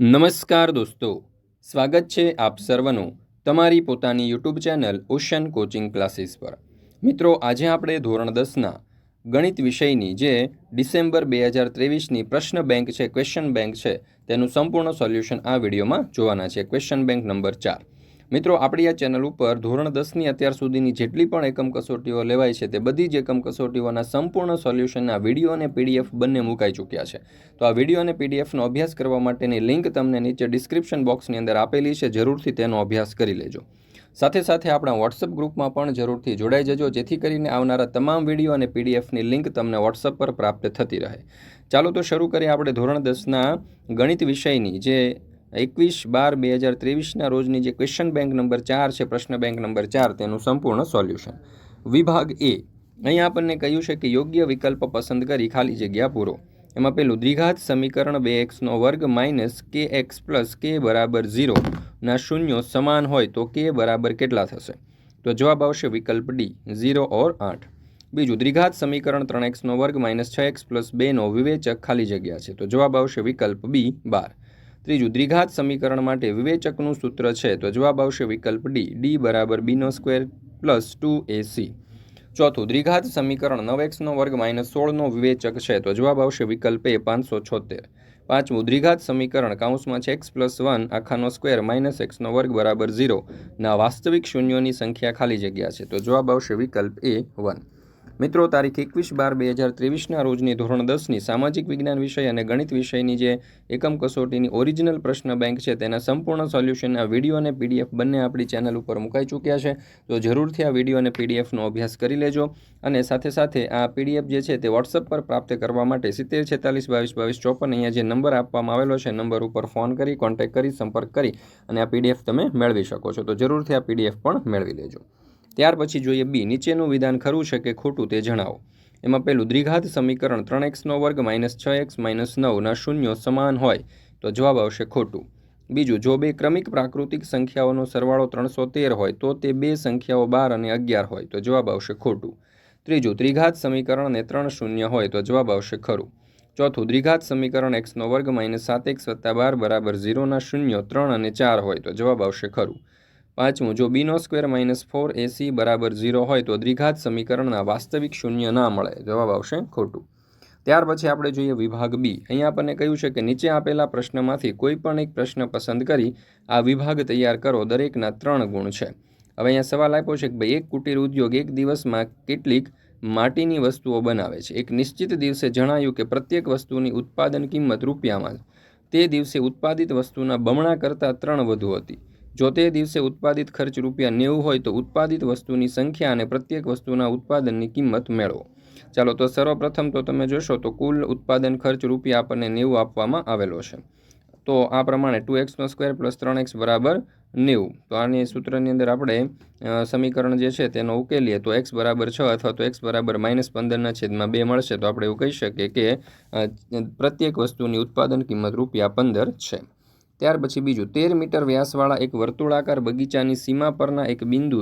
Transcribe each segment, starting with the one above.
નમસ્કાર દોસ્તો, સ્વાગત છે આપ સર્વનું તમારી પોતાની YouTube channel Ocean Coaching Classes પર. મિત્રો, આજે આપણે ધોરણ દસના ગણિત વિષયની જે ડિસેમ્બર બે હજાર ત્રેવીસની પ્રશ્ન બેંક છે, ક્વેશ્ચન બેંક છે, તેનું સંપૂર્ણ સોલ્યુશન આ વિડીયોમાં જોવાના છે. ક્વેશ્ચન બેંક નંબર ચાર. મિત્રો, આપણી આ ચેનલ ઉપર ધોરણ દસની અત્યાર સુધીની જેટલી પણ એકમ કસોટીઓ લેવાય છે તે બધી જ એકમ કસોટીઓના સંપૂર્ણ સોલ્યુશનના વીડિયો અને પીડીએફ બંને મુકાઈ ચૂક્યા છે. તો આ વીડિયો અને પીડીએફનો અભ્યાસ કરવા માટેની લિંક તમને નીચે ડિસ્ક્રિપ્શન બોક્સની અંદર આપેલી છે, જરૂરથી તેનો અભ્યાસ કરી લેજો. સાથે સાથે આપણા વોટ્સઅપ ગ્રુપમાં પણ જરૂરથી જોડાઈ જજો, જેથી કરીને આવનારા તમામ વીડિયો અને પીડીએફની લિંક તમને વોટ્સઅપ પર પ્રાપ્ત થતી રહે. ચાલો તો શરૂ કરીએ આપણે ધોરણ દસના ગણિત વિષયની, જે એકવીસ બાર બે હજાર ત્રેવીસના રોજની જે ક્વેશ્ચન બેંક નંબર ચાર છે, પ્રશ્ન બેંક નંબર ચાર, તેનું સંપૂર્ણ સોલ્યુશન વિભાગ એ અહીંયા આપણને કહ્યું છે કે યોગ્ય વિકલ્પ પસંદ કરી ખાલી જગ્યા પૂરો. એમાં પેલું દ્વિઘાત સમીકરણ બે એક્સનો વર્ગ માઇનસ કે એક્સ પ્લસ કે બરાબર ઝીરોના શૂન્યો સમાન હોય તો કે બરાબર કેટલા થશે? તો જવાબ આવશે વિકલ્પ ડી, ઝીરો ઓર આઠ. બીજું દ્વિઘાત સમીકરણ ત્રણ એક્સનો વર્ગ માઇનસ છ એક્સ પ્લસ બેનો વિવેચક ખાલી જગ્યા છે. તો જવાબ આવશે વિકલ્પ બી બાર. ત્રીજું, દ્વિઘાત સમીકરણ માટે વિવેચકનું સૂત્ર છે તો જવાબ આવશે વિકલ્પ ડી ડી બરાબર બીનો સ્ક્વેર પ્લસ ટુ એસી ચોથું, દ્વિઘાત સમીકરણ નવ એક્સનો વર્ગ માઇનસ સોળનો વિવેચક છે તો જવાબ આવશે વિકલ્પ એ પાંચસો છોતેર. પાંચમું, દ્વિઘાત સમીકરણ કાઉન્સમાં છે એક્સ પ્લસ વન આખાનો સ્ક્વેર માઇનસ એક્સનો વર્ગ બરાબર ઝીરો. ના વાસ્તવિક શૂન્યોની સંખ્યા ખાલી જગ્યા છે તો જવાબ આવશે વિકલ્પ એ વન. મિત્રો, તારીખ એકવીસ બાર બે હજાર ત્રેવીસના રોજની ધોરણ દસની સામાજિક વિજ્ઞાન વિષય અને ગણિત વિષયની જે એકમ કસોટીની ઓરિજિનલ પ્રશ્ન બેંક છે, તેના સંપૂર્ણ સોલ્યુશનના વીડિયો અને પીડીએફ બંને આપણી ચેનલ ઉપર મુકાઈ ચૂક્યા છે. તો જરૂરથી આ વીડિયો અને પીડીએફનો અભ્યાસ કરી લેજો અને સાથે સાથે આ પીડીએફ જે છે, તે વોટ્સઅપ પર પ્રાપ્ત કરવા માટે સિત્તેર, છેતાલીસ, બાવીસ બાવીસ, ચોપન અહીંયા જે નંબર આપવામાં આવેલો છે નંબર ઉપર ફોન કરી કોન્ટેક્ટ કરી, સંપર્ક કરી અને આ પીડીએફ તમે મેળવી શકો છો. તો જરૂરથી આ પીડીએફ પણ મેળવી લેજો. ત્યાર પછી જોઈએ બી. નીચેનું વિધાન ખરું છે કે ખોટું તે જણાવો. એમાં પહેલું, દ્વિઘાત સમીકરણ ત્રણ એક્સનો વર્ગ માઇનસ છ એક્સ માઇનસ નવના શૂન્યો સમાન હોય, તો જવાબ આવશે ખોટું. બીજું, જો બે ક્રમિક પ્રાકૃતિક સંખ્યાઓનો સરવાળો ત્રણસો તેર હોય, તો તે બે સંખ્યાઓ બાર અને અગિયાર હોય, તો જવાબ આવશે ખોટું. ત્રીજું ત્રિઘાત સમીકરણ અને ત્રણ શૂન્ય હોય, તો જવાબ આવશે ખરું. ચોથું, દ્વિઘાત સમીકરણ એક્સનો વર્ગ માઇનસ સાત એક્સ વત્તા બાર બરાબર ઝીરોના શૂન્ય ત્રણ અને ચાર હોય, તો જવાબ આવશે ખરું. પાંચમું, જો બીનો સ્ક્વેર માઇનસ ફોર એસી બરાબર ઝીરો હોય તો દ્વિઘાત સમીકરણના વાસ્તવિક શૂન્ય ના મળે. જવાબ આવશે ખોટું. ત્યાર પછી આપણે જોઈએ વિભાગ બી અહીંયા આપણને કહ્યું છે કે નીચે આપેલા પ્રશ્નમાંથી કોઈ પણ એક પ્રશ્ન પસંદ કરી આ વિભાગ તૈયાર કરો. દરેકના ત્રણ ગુણ છે. હવે અહીંયા સવાલ આપ્યો છે કે ભાઈ એક કુટીર ઉદ્યોગ એક દિવસમાં કેટલીક માટીની વસ્તુઓ બનાવે છે? એક નિશ્ચિત દિવસે જણાયું કે પ્રત્યેક વસ્તુની ઉત્પાદન કિંમત રૂપિયામાં તે દિવસે ઉત્પાદિત વસ્તુના બમણા કરતાં ત્રણ વધુ હતી. જો તે દિવસે ઉત્પાદિત ખર્ચ રૂપિયા નેવું હોય તો ઉત્પાદિત વસ્તુની સંખ્યા અને પ્રત્યેક વસ્તુના ઉત્પાદનની કિંમત મેળવો. ચાલો તો સર્વપ્રથમ તો તમે જોશો તો કુલ ઉત્પાદન ખર્ચ રૂપિયા આપણને નેવું આપવામાં આવેલો છે. તો આ પ્રમાણે ટુ એક્સનો સ્ક્વેર પ્લસ ત્રણ એક્સ બરાબર નેવું. તો આની સૂત્રની અંદર આપણે સમીકરણ જે છે તેનો ઉકેલીએ. તો એક્સ બરાબર છ અથવા તો એક્સ બરાબર માઇનસ પંદરના છેદમાં બે મળશે. તો આપણે એવું કહી શકીએ કે પ્રત્યેક વસ્તુની ઉત્પાદન કિંમત રૂપિયા પંદર છે. ત્યાર પછી બીજું, તેર મીટર વ્યાસવાળા એક વર્તુળાકાર બગીચાની સીમા પરના એક બિંદુ,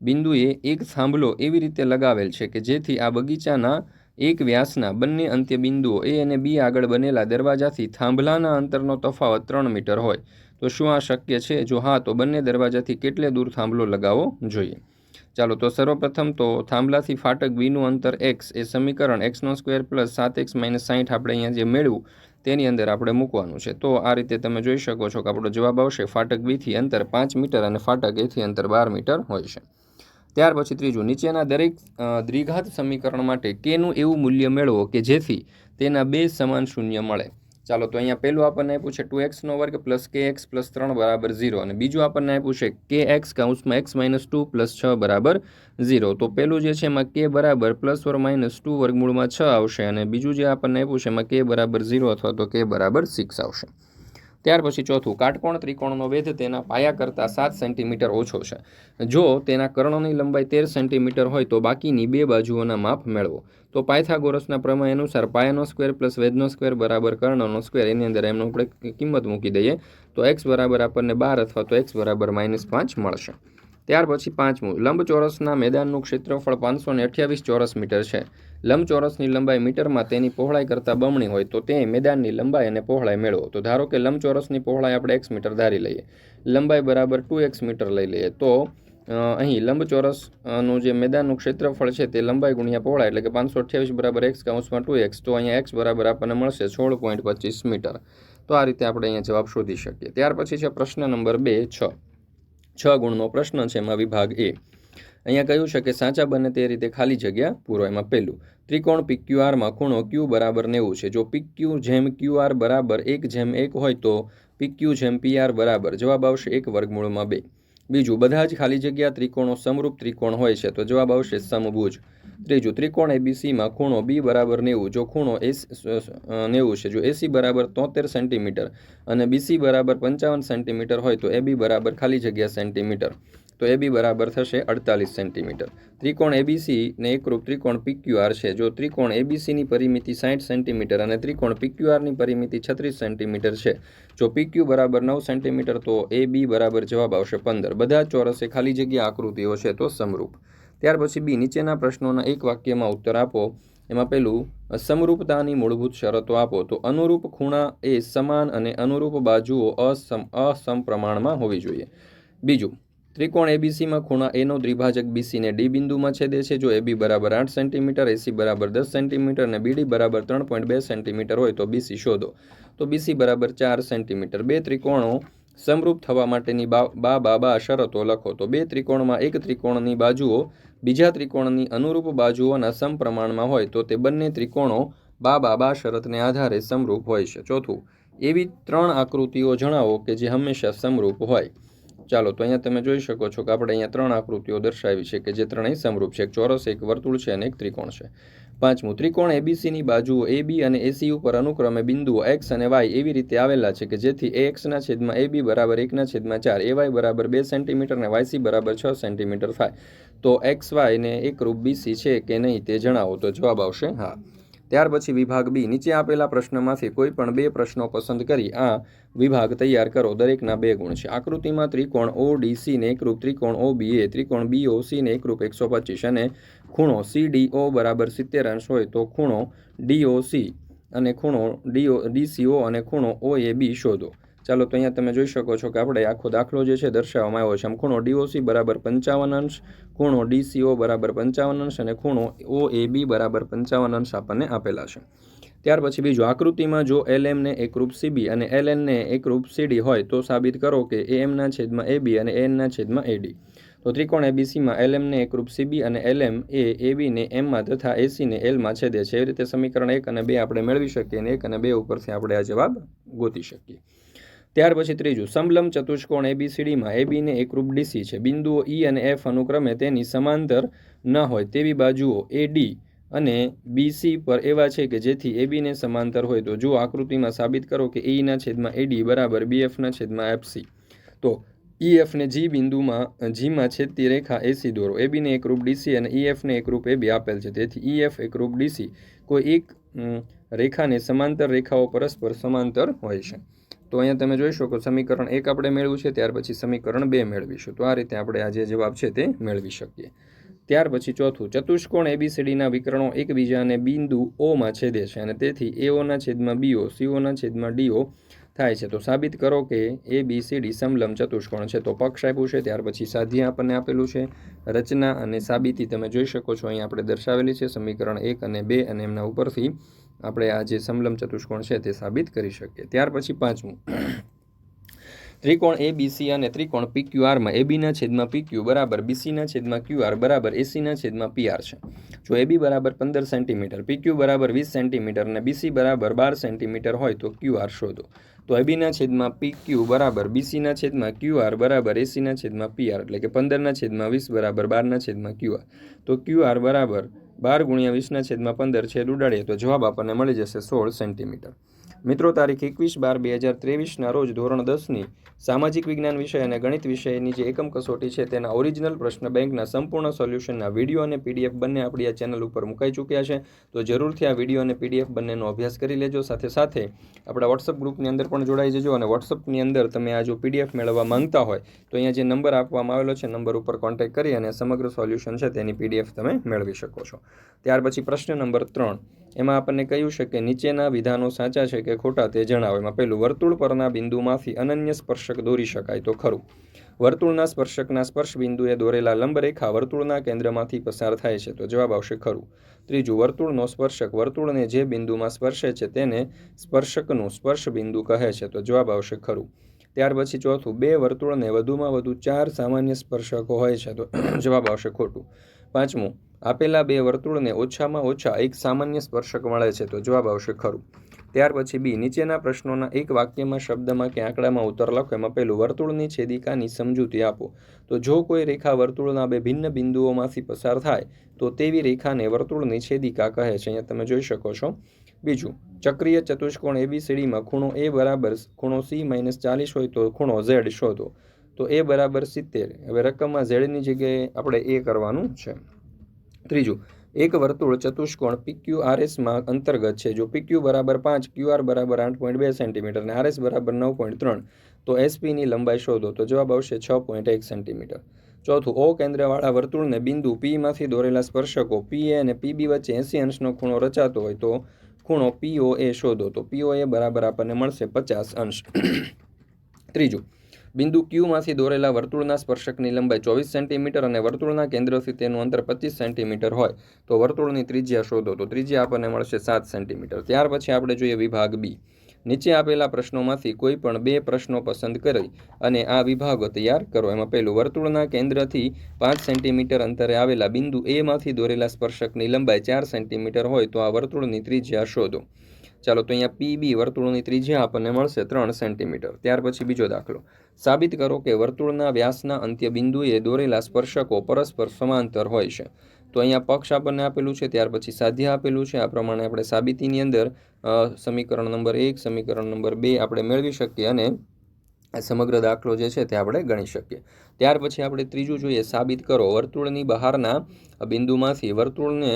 બિંદુએ એક થાંભલો એવી રીતે લગાવેલ છે કે જેથી આ બગીચાના એક વ્યાસના બંને અંત્ય બિંદુઓ એ અને બી આગળ બનેલા દરવાજાથી થાંભલાના અંતરનો તફાવત ત્રણ મીટર હોય. તો શું આ શક્ય છે? જો હા, તો બંને દરવાજાથી કેટલે દૂર થાંભલો લગાવવો જોઈએ? ચાલો, તો સર્વપ્રથમ તો થાંભલાથી ફાટક બીનું અંતર એક્સ એ સમીકરણ એક્સનો સ્ક્વેર પ્લસ સાત એક્સ માઇનસ સાઠ આપણે અહીંયા જે મેળવું તેની અંદર આપણે મૂકવાનું છે. તો આ રીતે તમે જોઈ શકો છો કે આપણો જવાબ આવશે ફાટક બીથી અંતર પાંચ મીટર અને ફાટક એથી અંતર બાર મીટર હોય છે. ત્યાર પછી ત્રીજું, નીચેના દરેક દ્વિઘાત સમીકરણ માટે કેનું એવું મૂલ્ય મેળવો કે જેથી તેના બે સમાન શૂન્ય મળે. ચાલો તો અહીંયા પહેલું આપણને આપ્યું છે ટુ એક્સનો વર્ગ પ્લસ કે એક્સ પ્લસ ત્રણ બરાબર ઝીરો. અને બીજું આપણને આપ્યું છે કે એક્સ કાઉન્સમાં એક્સ માઇનસ ટુ પ્લસ છ બરાબર ઝીરો. તો પહેલું જે છે એમાં કે બરાબર પ્લસ ઓર માઇનસ ટુ વર્ગમૂળમાં છ આવશે. અને બીજું જે આપણને આપ્યું છે એમાં કે બરાબર ઝીરો અથવા તો કે બરાબર સિક્સ આવશે. ત્યાર પછી ચોથું, કાટકોણ ત્રિકોણનો વેધ તેના પાયા કરતાં સાત સેન્ટીમીટર ઓછો છે. જો તેના કર્ણની લંબાઈ તેર સેન્ટીમીટર હોય તો બાકીની બે બાજુઓના માપ મેળવો. તો પાયથાગોરસના પ્રમેય અનુસાર પાયાનો સ્ક્વેર પ્લસ વેધનો સ્ક્વેર બરાબર કર્ણનો સ્ક્વેર, એની અંદર એમનો આપણે કિંમત મૂકી દઈએ, તો એક્સ બરાબર આપણને બાર અથવા તો એક્સ બરાબર માઇનસ પાંચ મળશે. ત્યાર પછી પાંચમું, લંબચોરસના મેદાનનું ક્ષેત્રફળ પાંચસો ચોરસ મીટર છે. લંબચોરસની લંબાઈ મીટરમાં તેની પહોળાઈ કરતાં બમણી હોય તો તે મેદાનની લંબાઈ અને પહોળાઈ મેળવો. તો ધારો કે લંબચોરસની પહોળાઈ આપણે એક્સ મીટર ધારી લઈએ. લંબાઈ બરાબર ટુ એક્સ મીટર લઈ લઈએ. તો અહીં લંબચોરસનું જે મેદાનનું ક્ષેત્રફળ છે તે લંબાઈ ગુણ્યા પહોળાઈ એટલે કે પાંચસો અઠ્યાવીસ બરાબર એક્સ કાઉન્સમાં ટુ એક્સ. તો અહીંયા એક્સ બરાબર આપણને મળશે સોળ પોઈન્ટ પચીસ મીટર. તો આ રીતે આપણે અહીંયા જવાબ શોધી શકીએ. ત્યાર પછી છે પ્રશ્ન નંબર બે, છ. છ ગુણનો પ્રશ્ન છે એમાં વિભાગ એ. અહીંયા કહ્યું છે કે સાચા બને તે રીતે ખાલી જગ્યા પૂરો એમાં પહેલું. ત્રિકોણ પીક્યુઆરમાં ખૂણો ક્યુ બરાબર નેવું છે. જો પીક્યુ જેમ ક્યુઆર બરાબર એક જેમ એક હોય તો પીક્યુ જેમ પીઆર બરાબર. જવાબ આવશે એક વર્ગમૂળમાં બે. બીજું, બધા જ ખાલી જગ્યા ત્રિકોણો સમરૂપ ત્રિકોણ હોય છે. તો જવાબ આવશે સમભુજ. ત્રીજું, ત્રિકોણ એબીસીમાં ખૂણો બી બરાબર નેવું. જો ખૂણો એસ નેવું છે, જો એસી બરાબર તોતેર સેન્ટીમીટર અને બીસી બરાબર પંચાવન સેન્ટીમીટર હોય તો એબી બરાબર ખાલી જગ્યા સેન્ટીમીટર. તો એ બી બરાબર થશે અડતાલીસ સેન્ટીમીટર. ત્રિકોણ એબીસી ને એકરૂપ ત્રિકોણ પીક્યુઆર છે. જો ત્રિકોણ એબીસીની પરિમિતિ સાઠ સેન્ટીમીટર અને ત્રિકોણ પીક્યુઆરની પરિમિતિ છત્રીસ સેન્ટીમીટર છે, જો પીક્યુ બરાબર નવ સેન્ટીમીટર, તો એ બી બરાબર જવાબ આવશે પંદર. બધા ચોરસે ખાલી જગ્યા આકૃતિઓ છે તો સમરૂપ. ત્યાર પછી બી નીચેના પ્રશ્નોના એક વાક્યમાં ઉત્તર આપો. એમાં પહેલું સમરૂપતાની મૂળભૂત શરતો આપો. તો અનુરૂપ ખૂણા એ સમાન અને અનુરૂપ બાજુઓ અસમ, અસમપ્રમાણમાં હોવી જોઈએ. બીજું ત્રિકોણ એબીસીમાં ખૂણા એનો દ્વિભાજક બીસીને ડી બિંદુમાં છેદે છે. જો એબી બરાબર આઠ સેન્ટીમીટર એસી બરાબર દસ સેન્ટીમીટર અને બીડી બરાબર ત્રણ પોઈન્ટ બે સેન્ટીમીટર હોય તો બીસી શોધો. તો બીસી બરાબર ચાર સેન્ટીમીટર. બે ત્રિકોણો સમરૂપ થવા માટેની બા બા બા શરતો લખો. તો બે ત્રિકોણમાં એક ત્રિકોણની બાજુઓ, બીજા ત્રિકોણની અનુરૂપ બાજુઓના સમપ્રમાણમાં હોય તો તે બંને ત્રિકોણો બા બા બા શરતને આધારે સમરૂપ હોય છે. ચોથું, એવી ત્રણ આકૃતિઓ જણાવો કે જે હંમેશા સમરૂપ હોય. ચાલો, તો અહીંયા તમે જોઈ શકો છો કે આપણે અહીંયા ત્રણ આકૃતિઓ દર્શાવી છે કે જે ત્રણેય સમરૂપ છે. એક ચોરસ, એક વર્તુળ છે અને એક ત્રિકોણ છે. પાંચમું, ત્રિકોણ એબીસીની બાજુઓ એ બી અને એસી ઉપર અનુક્રમે બિંદુઓ એક્સ અને વાય એવી રીતે આવેલા છે કે જેથી એ એક્સના છેદમાં એ બી બરાબર એકના છેદમાં ચાર એ વાય બરાબર બે સેન્ટીમીટર અને વાયસી બરાબર છ સેન્ટીમીટર થાય. તો એક્સ વાયને એકરૂપ બીસી છે કે નહીં તે જણાવો, તો જવાબ આવશે હા. ત્યાર પછી વિભાગ બી. નીચે આપેલા પ્રશ્નમાંથી કોઈ પણ બે પ્રશ્નો પસંદ કરી આ વિભાગ તૈયાર કરો. દરેકના બે ગુણ છે. આકૃતિમાં ત્રિકોણ ઓ ડીસીને એકરૂપ. ત્રિકોણ ઓ બી એ ત્રિકોણ બી ઓ ને એકરૂપ. એકસો પચીસ. અને ખૂણો સી ડી ઓ બરાબર સિત્તેર અંશ હોય તો ખૂણો ડી ઓ સી અને ખૂણો ડીઓ ડીસીઓ અને ખૂણો ઓ એ બી શોધો. ચાલો તો અહીંયા તમે જોઈ શકો છો કે આપણે આખો દાખલો જે છે દર્શાવવામાં આવ્યો છે. આમ ખૂણો ડીઓસી બરાબર પંચાવન અંશ, ખૂણો ડીસીઓ બરાબર પંચાવન અંશ અને ખૂણો ઓ એ બી બરાબર પંચાવન અંશ આપણને આપેલા છે. ત્યાર પછી બીજું, આકૃતિમાં જો એલ એમને એકરૂપ સીબી અને એલ એનને એકરૂપ સીડી હોય તો સાબિત કરો કે એ એમના છેદમાં એ બી અને એનના છેદમાં એડી તો ત્રિકોણ એબીસીમાં એલ એમને એકરૂપ સીબી અને એલ એમ એ એ બીને એમમાં તથા એસીને એલમાં છેદે છે. એ રીતે સમીકરણ એક અને બે આપણે મેળવી શકીએ અને એક અને બે ઉપરથી આપણે આ જવાબ ગોતી શકીએ. ત્યાર પછી ત્રીજું સમલમ ચતુષ્કોણ એબીસીડીમાં એબીને એકરૂપ ડીસી છે. બિંદુઓ ઈ અને એફ અનુક્રમે તેની સમાંતર ન હોય તેવી બાજુઓ એ ડી અને બીસી પર એવા છે કે જેથી એબીને સમાંતર હોય. તો જો આકૃતિમાં સાબિત કરો કે ઈના છેદમાં એડી બરાબર બી એફના છેદમાં એફસી તો ઈએફને જી બિંદુમાં જીમાં છેદતી રેખા એસી દોરો. એબીને એકરૂપ ડીસી અને ઈ એફને એકરૂપ એબી આપેલ છે. તેથી ઈએફ એકરૂપ ડીસી કોઈ એક રેખાને સમાંતર રેખાઓ પરસ્પર સમાંતર હોય છે. તો અહીંયા તમે જોઈ શકો, સમીકરણ એક આપણે મેળવ્યું છે, ત્યાર પછી સમીકરણ બે મેળવીશું. તો આ રીતે આપણે આ જે જવાબ છે તે મેળવી શકીએ. ત્યાર પછી ચોથું, ચતુષ્કોણ એબીસીડીના વિકરણો એકબીજાને બિંદુ ઓમાં છેદે છે અને તેથી એઓના છેદમાં બીઓ સીઓના છેદમાં ડીઓ થાય છે. તો સાબિત કરો કે એ બી સી ડી સમલમ ચતુષ્કોણ છે. તો પક્ષ આપ્યું છે, ત્યાર પછી સાધ્ય આપણને આપેલું છે. રચના અને સાબિતી તમે જોઈ શકો છો અહીં આપણે દર્શાવેલી છે સમીકરણ એક અને બે અને એમના ઉપરથી આપણે આ જે સમલંબ ચતુષ્કોણ છે તે સાબિત કરી શકીએ. ત્યાર પછી પાંચમું. ત્રિકોણ એ બીસી અને ત્રિકોણ પીક્યુઆરમાં એબીના છેદમાં પીક્યુ બરાબર બીસીના છેદમાં ક્યુઆર બરાબર એસીના છેદમાં પીઆર છે. જો એબી બરાબર પંદર સેન્ટીમીટર પીક્યુ બરાબર વીસ સેન્ટીમીટર અને બીસી બરાબર બાર સેન્ટીમીટર હોય તો ક્યુઆર શોધો. તો એબીના છેદમાં પીક્યુ બરાબર બીસીના છેદમાં ક્યુઆર બરાબર એસીના છેદમાં પીઆર એટલે કે પંદરના છેદમાં વીસ બરાબર બારના છેદમાં ક્યુઆર તો ક્યુઆર બરાબર બાર ગુણ્યા વીસના છેદમાં પંદર છેદ ઉડાડીએ તો જવાબ આપણને મળી જશે સોળ સેન્ટીમીટર. મિત્રો, તારીખ એકવીસ બાર બે હજાર ત્રેવીસના રોજ ધોરણ દસની સામાજિક વિજ્ઞાન વિષય અને ગણિત વિષયની જે એકમ કસોટી છે, તેના ઓરિજિનલ પ્રશ્ન બેંકના સંપૂર્ણ સોલ્યુશનના વીડિયો અને પીડીએફ બંને આપણી આ ચેનલ ઉપર મુકાઈ ચૂક્યા છે. તો જરૂરથી આ વીડિયો અને પીડીએફ બંનેનો અભ્યાસ કરી લેજો. સાથે સાથે આપણા વોટ્સઅપ ગ્રુપની અંદર પણ જોડાઈ જજો અને વોટ્સઅપની અંદર તમે આ જો પીડીએફ મેળવવા માંગતા હોય, તો અહીંયા જે નંબર આપવામાં આવેલો છે, નંબર ઉપર કોન્ટેક્ટ કરી અને સમગ્ર સોલ્યુશન છે, તેની પીડીએફ તમે મેળવી શકો છો. ત્યાર પછી પ્રશ્ન નંબર ત્રણ. એમાં આપણને કહ્યું છે કે નીચેના વિધાનો સાચા છે કે ખોટા તે જણાવો. એમાં પહેલું, વર્તુળ પરના બિંદુમાંથી અનન્ય સ્પર્શક દોરી શકાય તો ખરું. વર્તુળના સ્પર્શકના સ્પર્શ બિંદુએ દોરેલા લંબરેખા વર્તુળના કેન્દ્રમાંથી પસાર થાય છે તો જવાબ આવશે ખરું. ત્રીજું, વર્તુળનો સ્પર્શક વર્તુળને જે બિંદુમાં સ્પર્શે છે તેને સ્પર્શકનું સ્પર્શ બિંદુ કહે છે તો જવાબ આવશે ખરું. ત્યાર પછી ચોથું, બે વર્તુળને વધુમાં વધુ ચાર સામાન્ય સ્પર્શકો હોય છે તો જવાબ આવશે ખોટું. પાંચમું આપેલા બે વર્તુળને ઓછામાં ઓછા એક સામાન્ય સ્પર્શક મળે છે તો જવાબ આવશે ખરું. ત્યાર પછી બી, નીચેના પ્રશ્નોના એક વાક્યમાં શબ્દમાં કે આંકડામાં ઉત્તર લખો, એમાં પહેલું વર્તુળની છેદિકાની સમજૂતી આપો. તો જો કોઈ રેખા વર્તુળના બે ભિન્ન બિંદુઓમાંથી પસાર થાય, તો તેવી રેખાને વર્તુળની છેદિકા કહે છે. અહીંયા તમે જોઈ શકો છો. બીજું, ચક્રીય ચતુષ્કોણ એબીસીડીમાં ખૂણો એ બરાબર ખૂણો સી માઇનસ ચાલીસ હોય તો ખૂણો ઝેડ શોધો. તો એ બરાબર સિત્તેર. હવે રકમમાં ઝેડની જગ્યાએ આપણે એ કરવાનું છે. ત્રીજું, એક વર્તુળ ચતુષ્કોણ પીક્યુઆરએસમાં અંતર્ગત છે, જો પીક્યુ બરાબર પાંચ ક્યુઆર બરાબર આઠ પોઈન્ટ બે સેન્ટીમીટર અને આરએસ બરાબર નવ પોઈન્ટ ત્રણ, તો એસપીની લંબાઈ શોધો, તો જવાબ આવશે છ પોઈન્ટ એક સેન્ટીમીટર. ચોથું ઓ કેન્દ્રવાળા વર્તુળને બિંદુ પીમાંથી દોરેલા સ્પર્શકો પીએ અને પીબી વચ્ચે એંસી અંશનો ખૂણો રચાતો હોય, તો ખૂણો પીઓ એ શોધો, તો પીઓ એ બરાબર આપણને મળશે પચાસ અંશ. ત્રીજું બિંદુ ક્યુમાંથી દોરેલા વર્તુળના સ્પર્શકની લંબાઈ ચોવીસ સેન્ટીમીટર અને વર્તુળના કેન્દ્રથી તેનું અંતર પચીસ સેન્ટીમીટર હોય. તો વર્તુળની ત્રિજ્યા શોધો. તો ત્રિજ્યા આપણને મળશે સાત સેન્ટીમીટર. ત્યાર પછી આપણે જોઈએ વિભાગ બી. નીચે આપેલા પ્રશ્નોમાંથી કોઈ પણ બે પ્રશ્નો પસંદ કરી અને આ વિભાગો તૈયાર કરો. એમાં પહેલું, વર્તુળના કેન્દ્રથી પાંચ સેન્ટીમીટર અંતરે આવેલા બિંદુ એમાંથી દોરેલા સ્પર્શકની લંબાઈ ચાર સેન્ટીમીટર હોય તો આ વર્તુળની ત્રિજ્યા શોધો. ચાલો તો અહીંયા પીબી વર્તુળની ત્રિજ્યા આપણને મળશે ત્રણ સેન્ટીમીટર. ત્યાર પછી બીજો દાખલો. સાબિત કરો કે વર્તુળના વ્યાસના અંત્ય બિંદુએ દોરેલા સ્પર્શકો પરસ્પર સમાંતર હોય છે. તો અહીંયા પક્ષ આપણને આપેલું છે, ત્યાર પછી સાધ્ય આપેલું છે. આ પ્રમાણે આપણે સાબિતીની અંદર સમીકરણ નંબર એક, સમીકરણ નંબર બે આપણે મેળવી શકીએ અને સમગ્ર દાખલો જે છે તે આપણે ગણી શકીએ. ત્યાર પછી આપણે ત્રીજું જોઈએ. સાબિત કરો, વર્તુળની બહારના બિંદુમાંથી વર્તુળને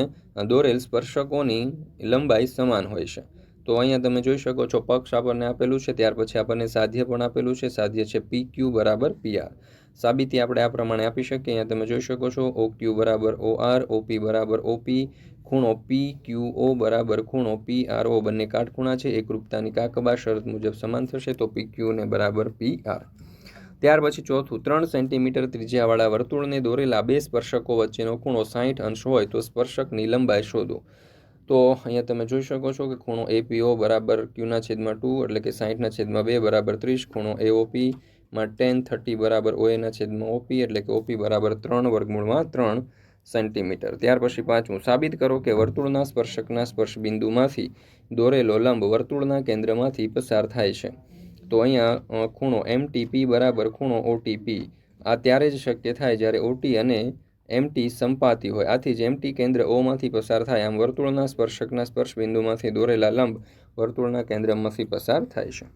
દોરેલ સ્પર્શકોની લંબાઈ સમાન હોય છે. તો અહીંયા તમે જોઈ શકો છો, પક્ષ આપણને આપેલું છે, ત્યાર પછી આપણને સાધ્ય પણ આપેલું છે, સાધ્ય છે પી ક્યુ બરાબર પી આર સાબિતી આપણે આ પ્રમાણે આપી શકીએ, અહીંયા તમે જોઈ શકો છો ઓ ક્યુ બરાબર ઓ આર ઓપી બરાબર ઓપી ખૂણો પી ક્યુ ઓ બરાબર ખૂણો પી આર ઓ બંને કાટખૂણા છે, એકરૂપતાની કાકબા, શરત મુજબ સમાન થશે તો પી ક્યુ ને બરાબર પી આર ત્યાર પછી ચોથું, ત્રણ સેન્ટીમીટર ત્રિજ્યાવાળા વર્તુળને દોરેલા બે સ્પર્શકો વચ્ચેનો ખૂણો સાહીઠ અંશ હોય તો સ્પર્શકની લંબાઈ શોધો. તો અહીંયા તમે જોઈ શકો છો કે ખૂણો એપીઓ બરાબર ક્યુના છેદમાં ટુ એટલે કે સાહીઠના છેદમાં બે બરાબર ત્રીસ, ખૂણો એઓપીમાં ટેન થર્ટી બરાબર ઓએના છેદમાં ઓપી એટલે કે ઓપી બરાબર ત્રણ વર્ગમૂળમાં ત્રણ સેન્ટીમીટર ત્યાર પછી પાંચમું, સાબિત કરો કે વર્તુળના સ્પર્શકના સ્પર્શ બિંદુમાંથી દોરેલો લંબ વર્તુળના કેન્દ્રમાંથી પસાર થાય છે. તો અહીંયા ખૂણો એમટીપી બરાબર ખૂણો ઓટીપી આ ત્યારે જ શક્ય થાય જ્યારે ઓટી અને એમટી સંપાતી હોય. આથી જ એમટી કેન્દ્ર ઓમાંથી પસાર થાય. આમ વર્તુળના સ્પર્શકના સ્પર્શ બિંદુમાંથી દોરેલા લંબ વર્તુળના કેન્દ્રમાંથી પસાર થાય છે.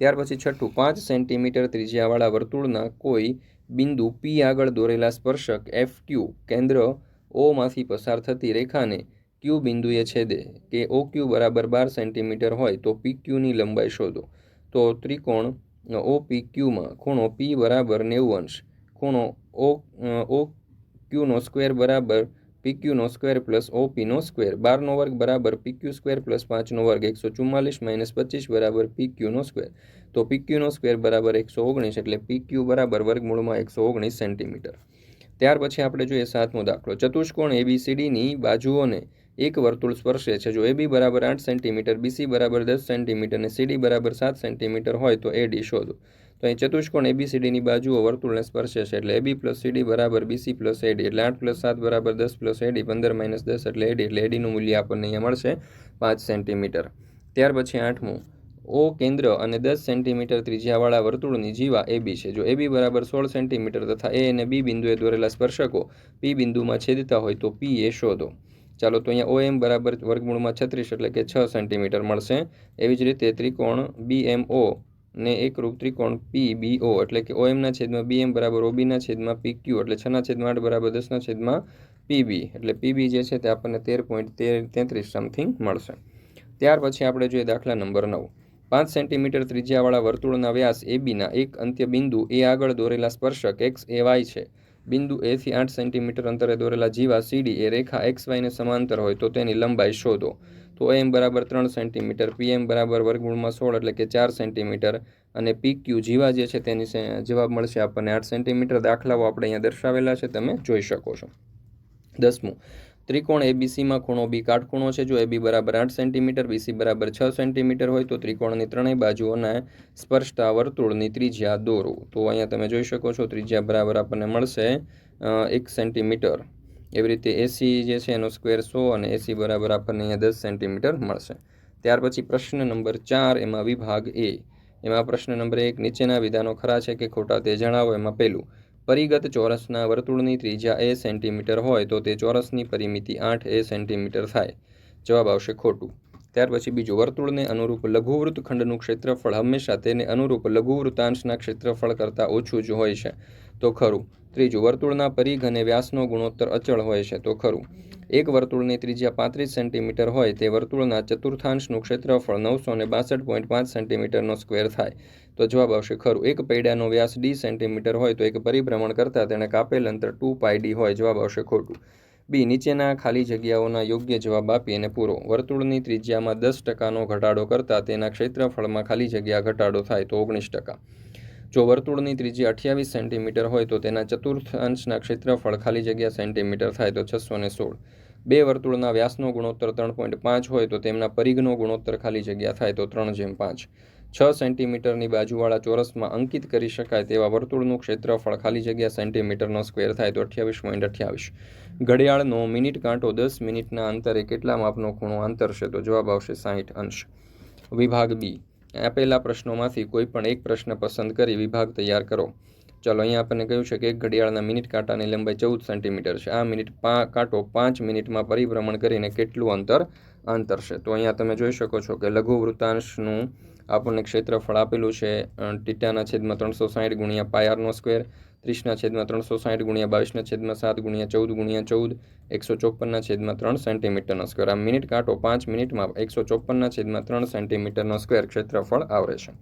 ત્યાર પછી છઠ્ઠું, પાંચ સેન્ટીમીટર ત્રિજ્યાવાળા વર્તુળના કોઈ બિંદુ પી આગળ દોરેલા સ્પર્શક એફ ક્યુ કેન્દ્ર ઓમાંથી પસાર થતી રેખાને ક્યુ બિંદુએ છેદે કે ઓ ક્યુ બરાબર બાર સેન્ટીમીટર હોય તો પી ક્યુની લંબાઈ શોધો. તો ત્રિકોણ ઓ પી ક્યુમાં ખૂણો પી બરાબર નેવું અંશ, ખૂણો ઓ ઓ ક્યુનો સ્ક્વેર બરાબર પીક્યુનો સ્ક્વેર પ્લસ ઓપીનો સ્ક્વેર બારનો વર્ગ બરાબર પીક્યુ સ્ક્વેર પ્લસ પાંચનો વર્ગ. એકસો ચુમ્માલીસ માઇનસ પચીસ બરાબર પીક્યુનો સ્ક્વેર તો પીક્યુનો સ્ક્વેર બરાબર એકસો ઓગણીસ એટલે પીક્યુ બરાબર વર્ગમૂળમાં એકસો ઓગણીસ સેન્ટીમીટર ત્યાર પછી આપણે જોઈએ સાતમો દાખલો. ચતુષ્કોણ એબીસીડીની બાજુઓને એક વર્તુળ સ્પર્શે છે. જો એબી બરાબર આઠ સેન્ટીમીટર બીસી બરાબર દસ સેન્ટીમીટર અને સીડી બરાબર સાત સેન્ટીમીટર હોય તો એડી શોધો. તો અહીં ચતુષ્કોણ એબીસીડીની બાજુઓ વર્તુળને સ્પર્શે છે એટલે એબી પ્લસ સીડી બરાબર બીસી પ્લસ એડી એટલે આઠ પ્લસ સાત બરાબર દસ પ્લસ એડી પંદર માઇનસ દસ એટલે એડી એટલે એડીનું મૂલ્ય આપણને અહીંયા મળશે પાંચ સેન્ટીમીટર ત્યાર પછી આઠમું ઓ કેન્દ્ર અને દસ સેન્ટીમીટર ત્રિજ્યાવાળા વર્તુળની જીવા એબી છે. જો એબી બરાબર સોળ સેન્ટીમીટર તથા એ અને બી બિંદુએ દોરેલા સ્પર્શકો પી બિંદુમાં છેદતા હોય તો પી એ શોધો. ચાલો તો અહીંયા ઓ એમ બરાબર વર્ગમૂળમાં છત્રીસ એટલે કે છ સેન્ટીમીટર મળશે. એવી જ રીતે ત્રિકોણ બી એમ ઓ ને એકરૂપ ત્રિકોણ પી બી ઓ એટલે કે ઓ એમના છેદમાં બી એમ બરાબર ઓબીના છેદમાં પી ક્યુ એટલે છના છેદમાં આઠ બરાબર દસના છેદમાં પીબી એટલે પીબી જે છે તે આપણને તેર પોઈન્ટ તેર તેત્રીસ સમથિંગ મળશે. ત્યાર પછી આપણે જોઈએ દાખલા નંબર નવ. પાંચ સેન્ટીમીટર ત્રિજ્યાવાળા વર્તુળના વ્યાસ એ બીના એક અંત્ય બિંદુ એ આગળ દોરેલા સ્પર્શક એક્સ એ વાય છે. બિંદુ એથી આઠ સેન્ટીમીટર અંતરે દોરેલા જીવા સીડી એ રેખા એક્સ વાયને સમાંતર હોય તો તેની લંબાઈ શોધો. તો એમ બરાબર ત્રણ સેન્ટીમીટર પીએમ બરાબર વર્ગમૂળમાં સોળ એટલે કે ચાર સેન્ટીમીટર અને પી ક્યુ જીવા જે છે તેની જવાબ મળશે આપણને આઠ સેન્ટીમીટર. દાખલાઓ આપણે અહીંયા દર્શાવેલા છે, તમે જોઈ શકો છો. દસમું, ત્રિકોણ એબીસીમાં ખૂણો બી કાટખૂણો છે. જો એબી બરાબર આઠ સેન્ટીમીટર બીસી બરાબર છ સેન્ટીમીટર હોય તો ત્રિકોણની ત્રણેય બાજુઓના સ્પર્શતા વર્તુળની ત્રિજ્યા દોરો તો અહીંયા તમે જોઈ શકો છો, ત્રિજ્યા બરાબર આપણને મળશે એક સેન્ટીમીટર. એવી રીતે એસી જે છે એનો સ્ક્વેર સો અને એસી બરાબર આપણને અહીંયા દસ સેન્ટીમીટર મળશે. ત્યાર પછી પ્રશ્ન નંબર ચાર, એમાં વિભાગ એ એમાં પ્રશ્ન નંબર એક, નીચેના વિધાનો ખરા છે કે ખોટા તે જણાવો. એમાં પહેલું, પરિગત ચોરસના વર્તુળની ત્રિજ્યા એ સેન્ટીમીટર હોય તો તે ચોરસની પરિમિતિ આઠ એ સેન્ટીમીટર થાય. જવાબ આવશે ખોટું. ત્યાર પછી બીજું, વર્તુળને અનુરૂપ લઘુવૃત્ત ખંડનું ક્ષેત્રફળ હંમેશા તેને અનુરૂપ લઘુવૃત્તાંશના ક્ષેત્રફળ કરતાં ઓછું જ હોય છે. તો ખરું. ત્રીજું, વર્તુળના પરિઘ અને વ્યાસનો ગુણોત્તર અચળ હોય છે, તો ખરું. એક વર્તુળની ત્રિજ્યા પાંત્રીસ સેન્ટીમીટર હોય, તે વર્તુળના ચતુર્થાંશનું ક્ષેત્રફળ નવસો ને બાસઠ પોઈન્ટ પાંચ સેન્ટીમીટરનો સ્ક્વેર થાય. તો જવાબ આવશે ખરું. એક પૈડાનો વ્યાસ ડી સેન્ટીમીટર હોય, તો એક પરિભ્રમણ કરતાં તેણે કાપેલ અંતર ટુ પાય ડી હોય, જવાબ આવશે ખોટું. બી, નીચેના ખાલી જગ્યાઓના યોગ્ય જવાબ આપી અને પૂરો. વર્તુળની ત્રિજ્યામાં દસ ટકાનો ઘટાડો કરતાં તેના ક્ષેત્રફળમાં ખાલી જગ્યા ઘટાડો થાય તો ઓગણીસ ટકા. જો વર્તુળની ત્રીજી અઠ્યાવીસ સેન્ટીમીટર હોય તો તેના ચતુર્થાંશના ક્ષેત્રફળ ખાલી જગ્યા સેન્ટીમીટર થાય તો છસો ને સોળ. બે વર્તુળના વ્યાસનો ગુણોત્તર ત્રણ પોઈન્ટ પાંચ હોય તો તેમના પરિઘનો ગુણોત્તર ખાલી જગ્યા થાય તો ત્રણ જેમ પાંચ. છ સેન્ટીમીટરની બાજુવાળા ચોરસમાં અંકિત કરી શકાય તેવા વર્તુળનું ક્ષેત્રફળ ખાલી જગ્યા સેન્ટીમીટરનો સ્ક્વેર થાય તો અઠ્યાવીસ પોઈન્ટ અઠ્યાવીસ. ઘડિયાળનો મિનિટ કાંટો દસ મિનિટના અંતરે કેટલા માપનો ખૂણો અંતરશે તો જવાબ આવશે સાહીઠ અંશ. વિભાગ બી. આપેલા પ્રશ્નોમાંથી કોઈ પણ એક પ્રશ્ન પસંદ કરી વિભાગ તૈયાર કરો. ચલો અહીંયા આપણને કહ્યું છે કે ઘડિયાળના મિનિટ કાંટાની લંબાઈ ચૌદ સેન્ટીમીટર છે. આ મિનિટ પા, કાંટો પાંચ મિનિટમાં પરિભ્રમણ કરીને કેટલું અંતર અંતરશે તો અહીંયા તમે જોઈ શકો છો કે લઘુ વૃત્તાંશનું આપણને ક્ષેત્રફળ આપેલું છે ટીટાના છેદમાં ત્રણસો સાઠ ગુણ્યા પાયારનો સ્ક્વેર ત્રીસના છેદમાં ત્રણસો સાઠ ગુણ્યા બાવીસના છેદમાં સાત ગુણ્યા ચૌદ ગુણ્યા ચૌદ, એકસો ચોપનના છેદમાં ત્રણ સેન્ટીમીટરનો સ્ક્વેર. આ મિનિટ કાંટો પાંચ મિનિટમાં એકસો ચોપનના છેદમાં ત્રણ સેન્ટીમીટરનો સ્ક્વેર ક્ષેત્રફળ આવરે છે.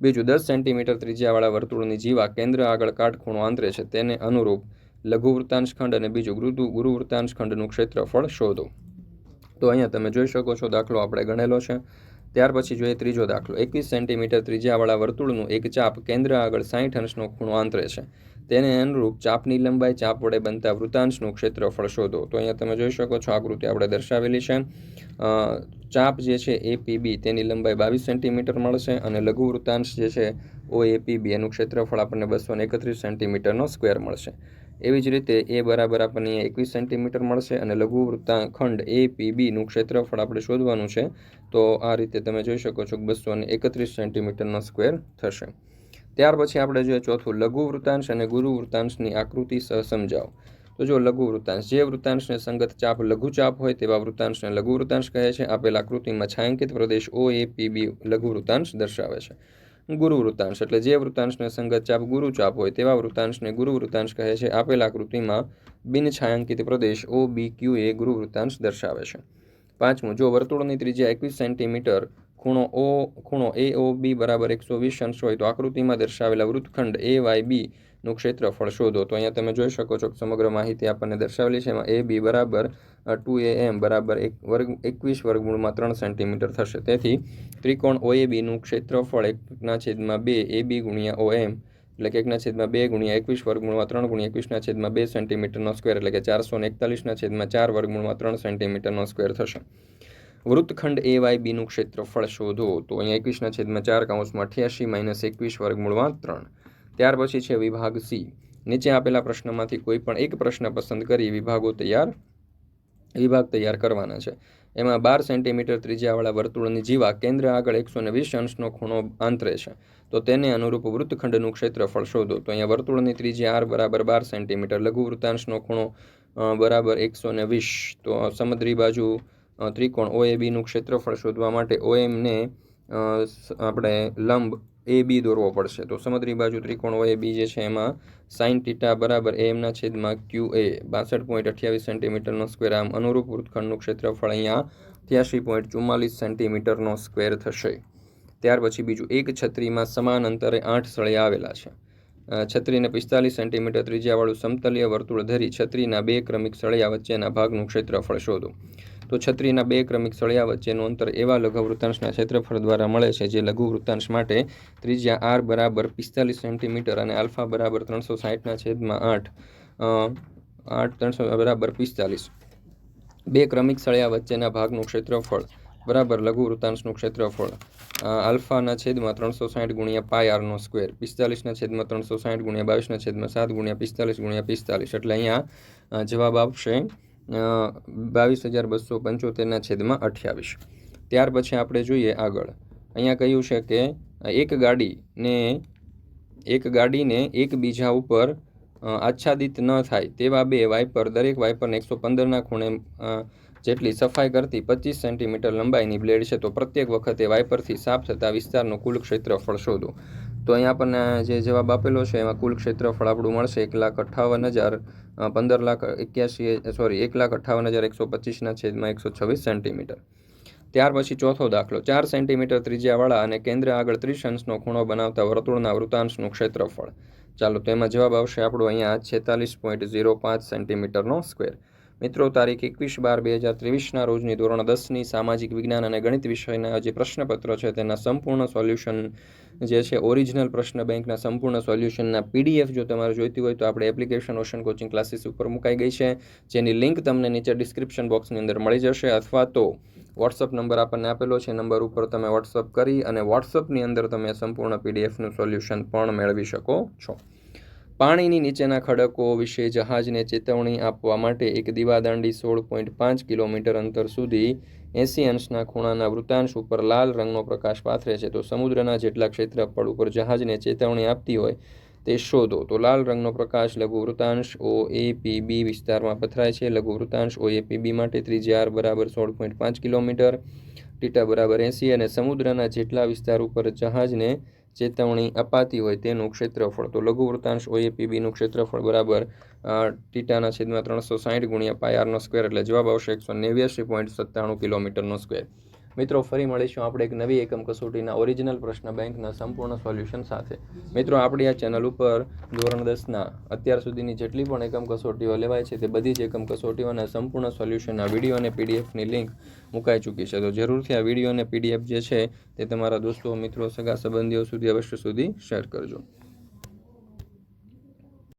બીજું, દસ સેન્ટીમીટર ત્રિજ્યાવાળા વર્તુળની જીવા કેન્દ્ર આગળ કાટખૂણો આંતરે છે. તેને અનુરૂપ લઘુ વૃત્તાંશ ખંડ અને બીજું ગુરુ ગુરુ વૃત્તાંશ ખંડનું ક્ષેત્રફળ શોધો. તો અહીંયા તમે જોઈ શકો છો, દાખલો આપણે ગણેલો છે. ત્યાર પછી જોઈએ ત્રીજો દાખલો. એકવીસ સેન્ટીમીટર ત્રિજ્યાવાળા વર્તુળનું એક ચાપ કેન્દ્ર આગળ સાઠ અંશનો ખૂણો આંતરે છે. તેને અનુરૂપ ચાપની લંબાઈ ચાપ વડે બનતા વૃતાંશનું ક્ષેત્રફળ શોધો. તો અહીંયા તમે જોઈ શકો છો આકૃતિ આપણે દર્શાવેલી છે. ચાપ જે છે એ પીબી તેની લંબાઈ બાવીસ સેન્ટીમીટર મળશે અને લઘુ વૃતાંશ જે છે ઓ એ પીબી એનું ક્ષેત્રફળ આપણને બસો એકત્રીસ સેન્ટીમીટરનો સ્ક્વેર મળશે. એવી જ રીતે એ બરાબર આપણને એકવીસ સેન્ટીમીટર મળશે અને લઘુ વૃત્તાખંડ એ પી બીનું ક્ષેત્રફળ આપણે શોધવાનું છે, તો આ રીતે તમે જોઈ શકો છો કે બસો અને એકત્રીસ સેન્ટીમીટરનો સ્ક્વેર થશે. ત્યાર પછી આપણે જોઈએ ચોથું, લઘુ વૃત્તાંશ અને ગુરુ વૃત્તાંશની આકૃતિ સહ સમજાવો. તો જો લઘુ વૃત્તાંશ, જે વૃત્તાંશને સંગત ચાપ લઘુ ચાપ હોય તેવા વૃત્તાંશને લઘુ વૃત્તાંશ કહે છે, આપેલ આકૃતિમાં છાંકિત પ્રદેશ ઓ એ પી બી લઘુ વૃત્તાંશ દર્શાવે છે. ગુરુ વૃતાંશ એટલે જે વૃતાંશને સંગત ચાપ ગુરુ ચાપ હોય તેવા વૃતાંશને ગુરુ વૃતાંશ કહે છે. આપેલ આકૃતિમાં બિનછાયાંકિત પ્રદેશ ઓ બી ક્યુ એ ગુરુ વૃતાંશ દર્શાવે છે. પાંચમું, જો વર્તુળની ત્રિજ્યા એકવીસ સેન્ટીમીટર ખૂણો ઓ ખૂણો એ ઓ બી બરાબર એકસો વીસ અંશ હોય તો આકૃતિમાં દર્શાવેલા વૃત્તખંડ એ વાય બી નું ક્ષેત્રફળ શોધો. તો અહીંયા તમે જોઈ શકો છો કે સમગ્ર માહિતી આપણને દર્શાવેલી છે. એમાં એ બી બરાબર ટુ એ એમ બરાબર એક વર્ગ, એકવીસ વર્ગમૂળમાં ત્રણ સેન્ટીમીટર થશે. તેથી ત્રિકોણ ઓ એ બીનું ક્ષેત્રફળ એકના છેદમાં બે એ બી ગુણ્યા ઓ એમ એટલે કે એકના છેદમાં બે ગુણ્યા એકવીસ વર્ગમૂળમાં ત્રણ ગુણ્યા એકવીસના છેદમાં બે સેન્ટીમીટરનો સ્ક્વેર, એટલે કે ચારસો ને એકતાલીસના છેદમાં ચાર વર્ગમૂળમાં ત્રણ સેન્ટીમીટરનો સ્ક્વેર થશે. વૃત્તખંડ એ વાય બીનું ક્ષેત્રફળ શોધો. તો અહીંયા એકવીસના છેદમાં ચાર કાઉન્સમાં અઠ્યાસી માઇનસ એકવીસ વર્ગમૂળમાં ત્રણ. ત્યાર પછી છે વિભાગ સી. નીચે આપેલા પ્રશ્નમાંથી કોઈ પણ એક પ્રશ્ન પસંદ કરી વિભાગો તૈયાર, વિભાગ તૈયાર કરવાના છે. એમાં બાર સેન્ટીમીટર ત્રિજ્યાવાળા વર્તુળની જીવા કેન્દ્ર આગળ એકસો ને વીસ અંશનો ખૂણો આંતરે છે. તો તેને અનુરૂપ વૃત્તખંડનું ક્ષેત્રફળ શોધો. તો અહીંયા વર્તુળની ત્રિજ્યા આર બરાબર બાર સેન્ટીમીટર, લઘુ વૃત્તાંશનો ખૂણો બરાબર એકસો ને વીસ. તો સમુદ્રી બાજુ ત્રિકોણ ઓએબીનું ક્ષેત્રફળ શોધવા માટે ઓએમને આપણે લંબ એ બી દોરવો પડશે. તો સમુદ્રી બાજુ ત્રિકોણ હોય એ બી જે છે એમાં સાઇન ટીટા બરાબર એ એમના છેદમાં ક્યુ એ બાસઠ પોઈન્ટ અઠ્યાવીસ સેન્ટીમીટરનો સ્ક્વેર. આમ અનુરૂપ વૃત્તખંડનું ક્ષેત્રફળ અહીંયા ત્યાસી પોઈન્ટ ચુમ્માલીસ સેન્ટીમીટરનો સ્ક્વેર થશે. ત્યાર પછી બીજું, એક છત્રીમાં સમાન અંતરે આઠ સળિયા આવેલા છે. છત્રીને પિસ્તાલીસ સેન્ટીમીટર ત્રિજ્યાવાળું સમતલીય વર્તુળ ધરી છત્રીના બે ક્રમિક સળિયા વચ્ચેના ભાગનું ક્ષેત્રફળ શોધો. તો છત્રીના બે ક્રમિક સળિયા વચ્ચેનું અંતર એવા લઘુ વૃત્તાંશના ક્ષેત્રફળ દ્વારા મળે છે જે લઘુ વૃત્તાંશ માટે ત્રિજ્યા આર બરાબર પિસ્તાલીસ સેન્ટીમીટર અને આલ્ફા બરાબર ત્રણસો સાહીઠના છેદમાં આઠ આઠ ત્રણસો, બરાબર પિસ્તાલીસ. બે ક્રમિક સળિયા વચ્ચેના ભાગનું ક્ષેત્રફળ બરાબર લઘુ વૃત્તાંશનું ક્ષેત્રફળ આલ્ફાના છેદમાં ત્રણસો સાઠ ગુણ્યા પાય આરનો સ્ક્વેર, પિસ્તાલીસના છેદમાં ત્રણસો સાઠ ગુણ્યા બાવીસના છેદમાં સાત ગુણ્યા પિસ્તાલીસ ગુણ્યા પિસ્તાલીસ. એટલે અહીંયા જવાબ આવશે બાવીસ હજાર બસો પંચોતેરના છેદમાં અઠ્યાવીસ. ત્યાર પછી આપણે જોઈએ આગળ. અહીંયા કહ્યું છે કે એક ગાડીને એક ગાડીને એકબીજા ઉપર આચ્છાદિત ન થાય તેવા બે વાઇપર, દરેક વાઇપરને એકસો પંદરના ખૂણે જેટલી સફાઈ કરતી પચીસ સેન્ટીમીટર લંબાઈની બ્લેડ છે, તો પ્રત્યેક વખતે વાઇપરથી સાફ થતા વિસ્તારનું કુલ ક્ષેત્રફળ શોધો. તો અહીં આપણને જે જવાબ આપેલો છે, એમાં કુલ ક્ષેત્રફળ આપણું મળશે એક લાખ અઠ્ઠાવન હજાર પંદર લાખ એક્યાસી સોરી, એક લાખ અઠ્ઠાવન હજાર એકસો પચીસના છેદમાં એકસો છવ્વીસ સેન્ટીમીટર. ત્યાર પછી ચોથો દાખલો, ચાર સેન્ટીમીટર ત્રિજ્યાવાળા અને કેન્દ્ર આગળ ત્રીસ અંશનો ખૂણો બનાવતા વર્તુળના વૃતાંશનું ક્ષેત્રફળ. ચાલો, તો એમાં જવાબ આવશે આપણો અહીંયા છેતાલીસ પોઈન્ટ ઝીરો પાંચ સેન્ટીમીટરનો સ્ક્વેર. મિત્રો, તારીખ એકવીસ બાર બે હજાર ત્રેવીસના રોજની ધોરણ દસની સામાજિક વિજ્ઞાન અને ગણિત વિષયના જે પ્રશ્નપત્ર છે, તેના સંપૂર્ણ સોલ્યુશન જે છે, ઓરિજિનલ પ્રશ્ન બેંકના સંપૂર્ણ સોલ્યુશનના પીડીએફ જો તમારે જોઈતી હોય તો આપણે એપ્લિકેશન ઓશન કોચિંગ ક્લાસીસ ઉપર મુકાઈ ગઈ છે. જેની લિંક તમને નીચે ડિસ્ક્રિપ્શન બોક્સની અંદર મળી જશે. અથવા તો વોટ્સઅપ નંબર આપણને આપેલો છે. નંબર ઉપર તમે વોટ્સઅપ કરી અને વોટ્સઅપની અંદર તમે સંપૂર્ણ પીડીએફનું સોલ્યુશન પણ મેળવી શકો છો. પાણીની નીચેના ખડકો વિશે જહાજને ચેતવણી આપવા માટે એક દીવાદાંડી સોળ પોઈન્ટ પાંચ કિલોમીટર અંતર સુધી એંસી અંશના ખૂણાના વૃતાંશ ઉપર લાલ રંગનો પ્રકાશ પાથરે છે. તો સમુદ્રના જેટલા ક્ષેત્રફળ ઉપર જહાજને ચેતવણી આપતી હોય તે શોધો. તો લાલ રંગનો પ્રકાશ લઘુ વૃતાંશ ઓ એ પી બી વિસ્તારમાં પથરાય છે. લઘુ વૃતાંશ ઓ એ પી બી માટે ત્રિજ્યા આર બરાબર સોળ પોઈન્ટ પાંચ કિલોમીટર, ટીટા બરાબર એંસી અને સમુદ્રના જેટલા વિસ્તાર ઉપર જહાજને ચેતવણી અપાતી હોય તેનું ક્ષેત્રફળ. તો લઘુ વૃતાંશ ઓએપીબીનું ક્ષેત્રફળ બરાબર ટીટાના છેદમાં ત્રણસો સાઠ ગુણ્યા પાયારનો સ્ક્વેર એટલે જવાબ આવશે એકસો નેવ્યાસી પોઈન્ટ સત્તાણું કિલોમીટરનો સ્ક્વેર મિત્રો, ફરી મળીશું આપણે એક નવી એકમ કસોટીના ઓરિજિનલ પ્રશ્ન બેંકના સંપૂર્ણ સોલ્યુશન સાથે. મિત્રો, આપણી આ ચેનલ ઉપર ધોરણ દસના અત્યાર સુધીની જેટલી પણ એકમ કસોટીઓ લેવાય છે, તે બધી જ એકમ કસોટીઓના સંપૂર્ણ સોલ્યુશનના વીડિયો અને પીડીએફની લિંક મુકાઈ ચૂકી છે. તો જરૂરથી આ વીડિયો અને પીડીએફ જે છે, તે તમારા દોસ્તો, મિત્રો, સગા, સંબંધીઓ સુધી, અવશ્ય સુધી શેર કરજો.